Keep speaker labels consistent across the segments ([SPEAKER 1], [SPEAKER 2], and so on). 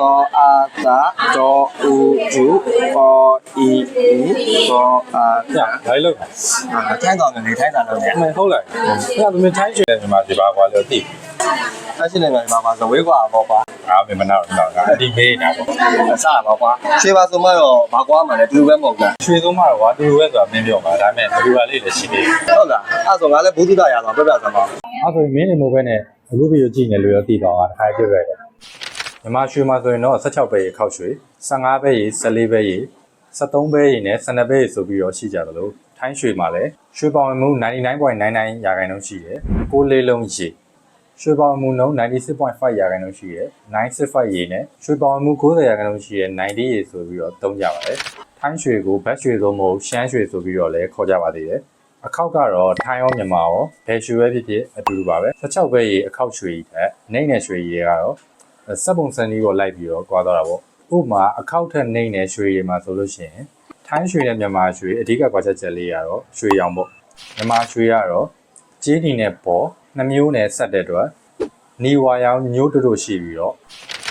[SPEAKER 1] ကောအာသာဒေါ်ဦးယူကောအီအီကောအာ
[SPEAKER 2] ညဘာလို့
[SPEAKER 1] အာထိုင်းတော်နေထိုင်းတော်နေ
[SPEAKER 2] အမေဟုတ်လားအဲ့ဒါသမင်းထိုင်းရွှေနဲ့မြန်မာဒီပါကွာလို့သိ
[SPEAKER 1] အရှိနေမှာပါပါဇဝေးကွာပေါ့ကွာ
[SPEAKER 2] အာမင်းမနာတော့တော့အဒီမေးတာပေါ့
[SPEAKER 1] အစပါကွာရွှေပါဆိုမှတော့ဘာကွာမှလည်းဒီလိုပဲမဟုတ်ဘူး
[SPEAKER 2] ရွှေသုံးမှာကွာသူပဲဆိုတာမင်းပြောပါဒါပေမဲ့ဒီပါလေးလည်းရှိသေးတယ်
[SPEAKER 1] ဟုတ်လားအဲ့ဆိုငါလည်းဘူးတုဒရသွားပြပြစမ်းပါ
[SPEAKER 2] အဲ့ဆိုရင်မင်းနေမို့ပဲနဲ့အခုဗီဒီယိုကြည့်နေလို့ရောသိတော့တာတစ်ခါပြပြရတယ် မြန်မာရွှေမှာဆိုရင်တော့16ပဲရေခောက်ရွှေ15ပဲရေ14ပဲရေ73ပဲရေနဲ့12ပဲရေဆိုပြီးတော့ရှိကြတယ်လို့ထိုင်းရွှေမှာလည်းရွှေပေါင်မှု99.99ရာခိုင်နှုန်းရှိတယ်6လေးလုံးရေရွှေပေါင်မှုနှုန်း96.5ရာခိုင်နှုန်းရှိတယ်965ရေနဲ့ရွှေပေါင်မှု90ရာခိုင်နှုန်းရှိတယ်90ရေဆိုပြီးတော့သုံးကြပါတယ်ထိုင်းရွှေကိုဘတ်ရွှေဆိုမဟုတ်ရှမ်းရွှေဆိုပြီးတော့လည်းခေါ်ကြပါသေးတယ်အခောက်ကတော့ထိုင်းရောမြန်မာရောဘယ်ရွှေပဲဖြစ်ဖြစ်အတူတူပါပဲ16ပဲရေအခောက်ရွှေကြီးထက်နှိမ့်တဲ့ရွှေကြီးတွေကတော့ စက်ပုံစံကြီးကိုလိုက်ပြီးတော့ကွာသွားတာပေါ့ဥပမာအခောက်ထက်နှိမ့်တဲ့ရွှေရည်မှာဆိုလို့ရှိရင်ထိုင်းရွှေနဲ့မြန်မာရွှေအဓိကကွာချက်ချက်လေးကတော့ရွှေရောင်ပေါ့မြန်မာရွှေကတော့ကြေးနီနဲ့ပေါ်နှမျိုးနဲ့ဆက်တဲ့အတွက်နီဝါရောင်ညို့တူတူရှိပြီးတော့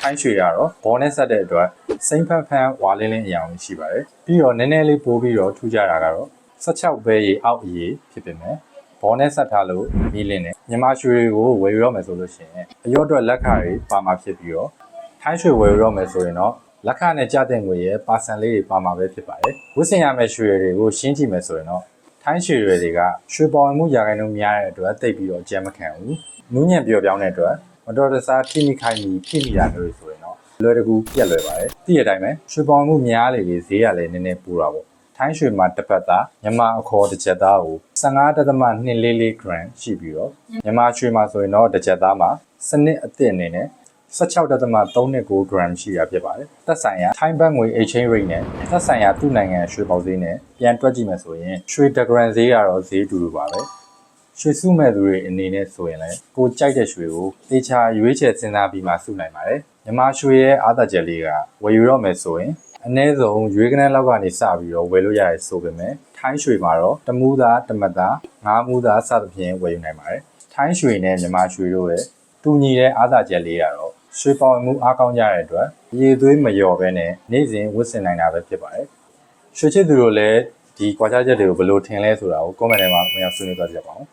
[SPEAKER 2] ထိုင်းရွှေကတော့ဘောနဲ့ဆက်တဲ့အတွက်စိမ့်ဖန်ဖန်ဝါလင်းလင်းအရောင်ရှိပါတယ်ပြီးတော့နည်းနည်းလေးပိုးပြီးတော့ထူးကြတာကတော့16ပဲရေအောက်အရေးဖြစ်ပေမဲ့ ဘောနဲ့ဆက်ထားလို့မီးလင်းတယ်မြန်မာရွှေကိုဝယ်ရတော့မယ်ဆိုလို့ရှိရင်အရော့အတွက်လက်ခါတွေပါမှာဖြစ်ပြီးတော့ထိုင်းရွှေဝယ်ရတော့မယ်ဆိုရင်တော့လက်ခနဲ့ကြတဲ့ငွေရဲ့ပါဆန်လေးတွေပါမှာပဲဖြစ်ပါတယ်ဝစ်စင်ရမယ့်ရွှေတွေကိုရှင်းကြည့်မယ်ဆိုရင်တော့ထိုင်းရွှေတွေကရွှေပေါ်ဝင်မှုရာခိုင်နှုန်းများတဲ့အတွက်တိတ်ပြီးတော့ကြမ်းမခံဘူးနူးညံ့ပြောပြောင်းတဲ့အတွက်မတော်တဆထိမိခိုင်းမိဖြစ်မိတာမျိုးတွေဆိုရင်တော့လွယ်တကူပြက်လွယ်ပါတယ်သိရတဲ့အတိုင်းပဲရွှေပေါ်ဝင်မှုများလေလေဈေးရလည်းနည်းနည်းပူတာပေါ့ ထိုင်းရွှေမှာတစ်ပတ်သားမြန်မာအခေါ်တစ်ချက်သားကို15.244 gram ရှိပြီးတော့မြန်မာရွှေမှာဆိုရင်တော့တစ်ချက်သားမှာစနစ်အသစ်အနေနဲ့16.39 gram ရှိရဖြစ်ပါတယ်။သက်ဆိုင်ရာထိုင်းဘတ်ငွေ exchange rate နဲ့သက်ဆိုင်ရာသူ့နိုင်ငံရွှေပေါက်ဈေးနဲ့ပြန်တွက်ကြည့်မယ်ဆိုရင်ရွှေတစ် gram ဈေးကတော့ဈေးတူတူပါပဲ။ရွှေစုမဲ့သူတွေအနေနဲ့ဆိုရင်လည်းကိုကြိုက်တဲ့ရွှေကိုတေချာရွေးချယ်စဉ်းစားပြီးမှစုနိုင်ပါတယ်။မြန်မာရွှေရဲ့အားသာချက်လေးကဝယ်ယူတော့မယ်ဆိုရင် အနည်းဆုံးရွေးကနန်းလောက်ကနေစပြီးတော့ဝယ်လို့ရတယ်ဆိုပေမဲ့ထိုင်းရွှေမှာတော့တမူးသားတမတ်သားငါးမူးသားစသဖြင့်ဝယ်ယူနိုင်ပါတယ်ထိုင်းရွှေနဲ့မြန်မာရွှေတို့ရဲ့တူညီတဲ့အားသာချက်လေးကတော့ရွှေပေါင်မှုအားကောင်းကြတဲ့အတွက်ရေသွေးမလျော်ဘဲနဲ့နေ့စဉ်ဝတ်ဆင်နိုင်တာပဲဖြစ်ပါတယ်ရွှေချစ်သူတို့လည်းဒီကွာခြားချက်တွေကိုဘယ်လိုထင်လဲဆိုတာကို comment ထဲမှာဝင်ရောက်ဆွေးနွေးသွားကြပါဦး